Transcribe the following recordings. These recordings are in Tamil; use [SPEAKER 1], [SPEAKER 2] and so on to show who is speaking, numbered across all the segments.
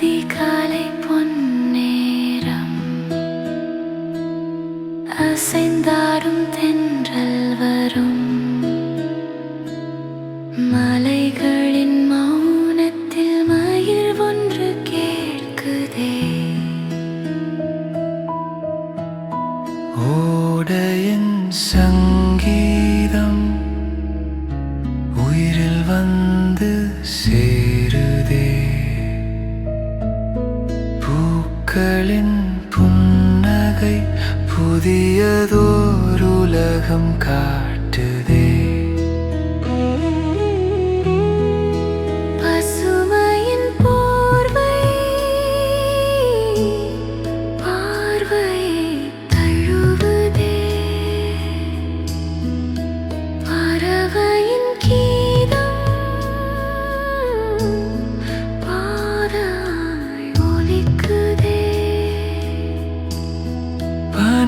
[SPEAKER 1] அதிகாலை பொன்னேரம் அசைந்தாடும் தென்றல் வரும். மலைகளின் மௌனத்தில் மயில் ஒன்று கேட்குதே.
[SPEAKER 2] ஓடையின்
[SPEAKER 1] சங்கீ പുതിയതോരുലകം കാട്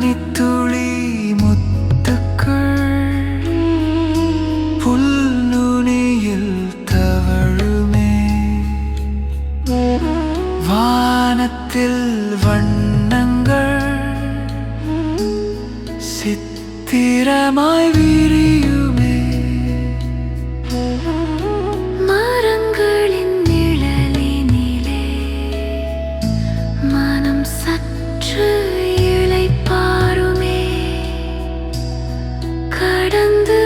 [SPEAKER 2] பனித்துளி முத்துக்கள் புல்நுனியில் தவழுமே. வானத்தில் வண்ணங்கள் சித்திரமாய்
[SPEAKER 1] வீ கடந்து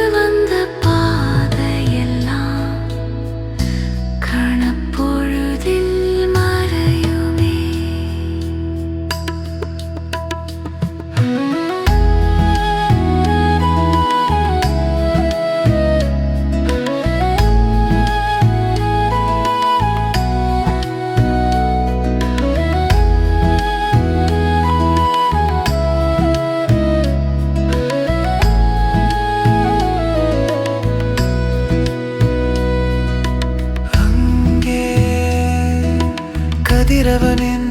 [SPEAKER 2] கதிரவனின்